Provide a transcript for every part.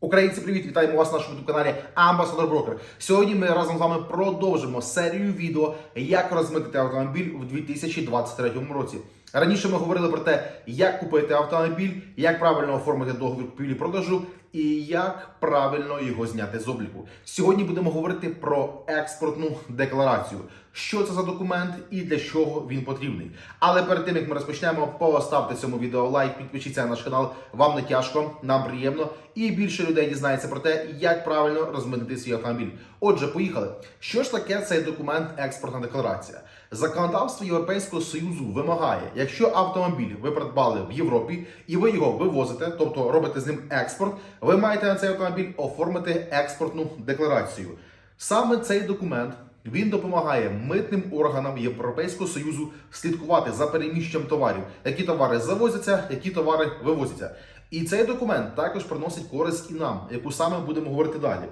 Українці, привіт! Вітаємо вас на нашому каналі Амбасадор Брокер. Сьогодні ми разом з вами продовжимо серію відео, як розмитити автомобіль у 2023 році. Раніше ми говорили про те, як купити автомобіль, як правильно оформити договір купівлі-продажу і як правильно його зняти з обліку. Сьогодні будемо говорити про експортну декларацію. Що це за документ і для чого він потрібний. Але перед тим як ми розпочнемо, поставте цьому відео лайк, підпишіться на наш канал. Вам не тяжко, нам приємно, і більше людей дізнається про те, як правильно розмитнити свій автомобіль. Отже, поїхали. Що ж таке цей документ експортна декларація? Законодавство Європейського союзу вимагає, якщо автомобіль ви придбали в Європі і ви його вивозите, тобто робите з ним експорт, ви маєте на цей автомобіль оформити експортну декларацію. Саме цей документ. Він допомагає митним органам Європейського союзу слідкувати за переміщенням товарів, які товари завозяться, які товари вивозяться. І цей документ також приносить користь і нам, яку саме будемо говорити далі.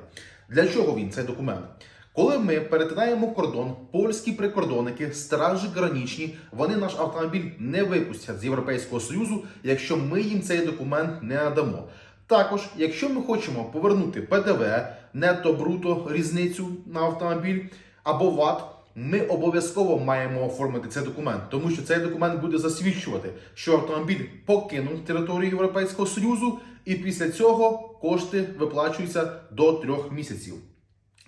Для чого він цей документ? Коли ми перетинаємо кордон, польські прикордонники, стражі гранічні, вони наш автомобіль не випустять з Європейського союзу, якщо ми їм цей документ не надамо. Також, якщо ми хочемо повернути ПДВ, нетто бруто різницю на автомобіль або ВАТ, ми обов'язково маємо оформити цей документ, тому що цей документ буде засвідчувати, що автомобіль покинув територію Європейського Союзу, і після цього кошти виплачуються до трьох місяців.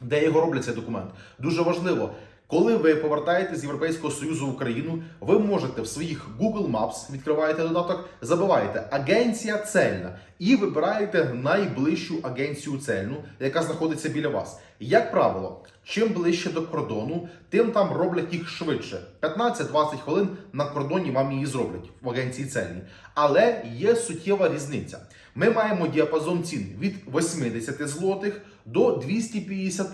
Де його роблять цей документ? Дуже важливо. Коли ви повертаєтесь з Європейського Союзу в Україну, ви можете в своїх Google Maps відкриваєте додаток, забиваєте агенція цельна і вибираєте найближчу агенцію цельну, яка знаходиться біля вас. Як правило, чим ближче до кордону, тим там роблять їх швидше. 15-20 хвилин на кордоні вам її зроблять в агенції цельні. Але є суттєва різниця. Ми маємо діапазон цін від 80 злотих до 250.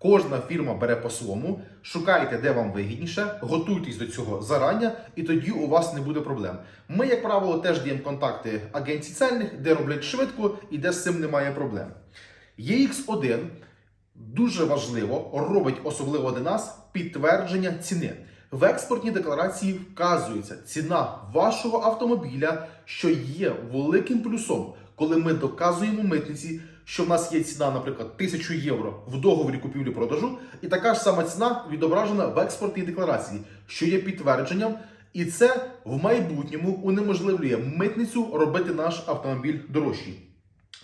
Кожна фірма бере по своєму, шукайте, де вам вигідніше, готуйтесь до цього зарання, і тоді у вас не буде проблем. Ми, як правило, теж даємо контакти агенцій цельних, де роблять швидко і де з цим немає проблем. EX1 дуже важливо робить особливо для нас підтвердження ціни. В експортній декларації вказується ціна вашого автомобіля, що є великим плюсом, коли ми доказуємо митниці, що в нас є ціна, наприклад, 1000 євро в договорі купівлі-продажу, і така ж сама ціна відображена в експортній декларації, що є підтвердженням, і це в майбутньому унеможливлює митницю робити наш автомобіль дорожчий.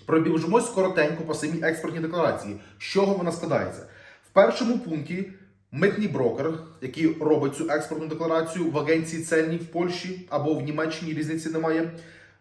Пробіжимось коротенько по самій експортній декларації. З чого вона складається? В першому пункті митний брокер, який робить цю експортну декларацію в агенції цельній в Польщі або в Німеччині різниці немає.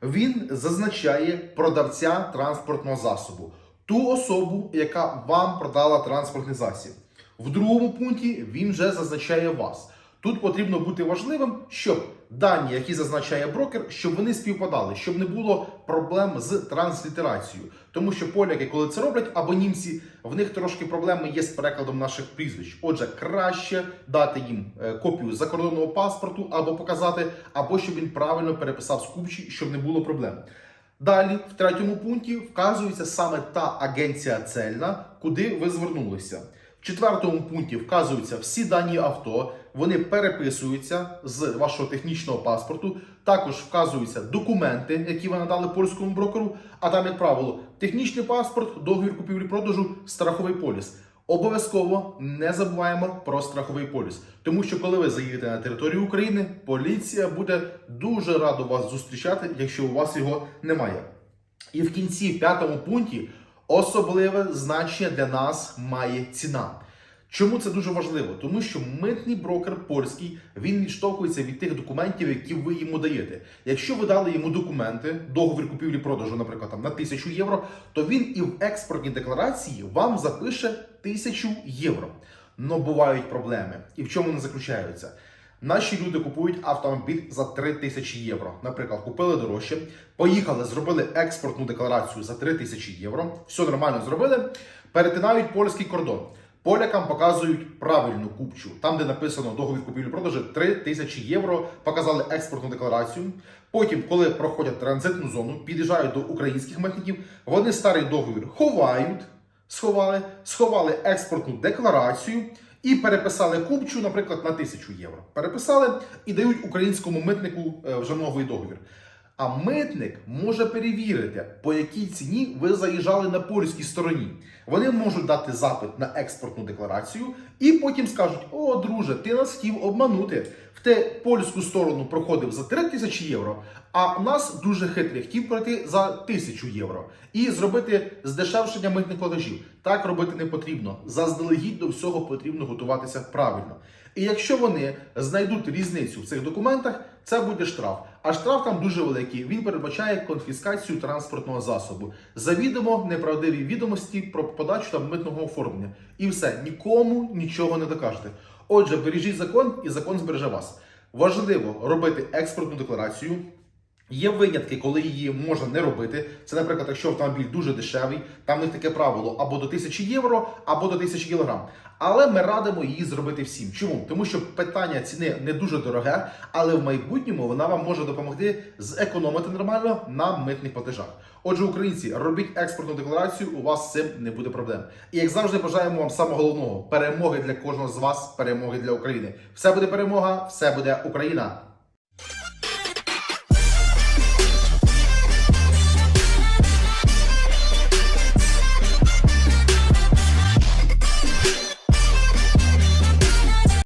Він зазначає продавця транспортного засобу, ту особу, яка вам продала транспортний засіб. В другому пункті він вже зазначає вас. Тут потрібно бути важливим, щоб дані, які зазначає брокер, щоб вони співпадали, щоб не було проблем з транслітерацією. Тому що поляки, коли це роблять, або німці, в них трошки проблеми є з перекладом наших прізвищ. Отже, краще дати їм е, копію закордонного паспорту або показати, або щоб він правильно переписав з купчі, щоб не було проблем. Далі, в третьому пункті, вказується саме та агенція цельна, куди ви звернулися. Четвертому пункті вказуються всі дані авто, вони переписуються з вашого технічного паспорту. Також вказуються документи, які ви надали польському брокеру. А там, як правило, технічний паспорт, договір купівлі-продажу, страховий поліс. Обов'язково не забуваємо про страховий поліс, тому що коли ви заїдете на територію України, поліція буде дуже рада вас зустрічати, якщо у вас його немає. І в кінці, п'ятому пункті, особливе значення для нас має ціна. Чому це дуже важливо? Тому що митний брокер польський він відштовхується від тих документів, які ви йому даєте. Якщо ви дали йому документи, договір купівлі-продажу, наприклад, там на 1000 євро, то він і в експортній декларації вам запише 1000 євро. Но бувають проблеми. І в чому вони заключаються? Наші люди купують автомобіль за 3 тисячі євро. Наприклад, купили дорожче, поїхали, зробили експортну декларацію за 3 тисячі євро. Все нормально зробили. Перетинають польський кордон. Полякам показують правильну купчу. Там, де написано договір купівлі-продажу 3 тисячі євро, показали експортну декларацію. Потім, коли проходять транзитну зону, під'їжджають до українських митників, вони старий договір ховають, сховали, сховали експортну декларацію і переписали купчу, наприклад, на тисячу євро. Переписали і дають українському митнику е, вже новий договір. А митник може перевірити, по якій ціні ви заїжджали на польській стороні. Вони можуть дати запит на експортну декларацію і потім скажуть: О, друже, ти нас хотів обманути. В те польську сторону проходив за 3 тисячі євро, а нас дуже хитрий хотів пройти за тисячу євро і зробити здешевшення митних платежів. Так робити не потрібно. Заздалегідь до всього потрібно готуватися правильно. І якщо вони знайдуть різницю в цих документах, це буде штраф. А штраф там дуже великий. Він передбачає конфіскацію транспортного засобу, завідомо неправдиві відомості про подачу та митного оформлення. І все, нікому нічого не докажете. Отже, бережіть закон, і закон збереже вас. Важливо робити експортну декларацію. Є винятки, коли її можна не робити. Це, наприклад, якщо автомобіль дуже дешевий, там в таке правило або до 1000 євро, або до 1000 кілограм. Але ми радимо її зробити всім. Чому? Тому що питання ціни не дуже дороге, але в майбутньому вона вам може допомогти зекономити нормально на митних платежах. Отже, українці, робіть експортну декларацію, у вас з цим не буде проблем. І як завжди, бажаємо вам самого головного перемоги для кожного з вас, перемоги для України. Все буде перемога, все буде Україна.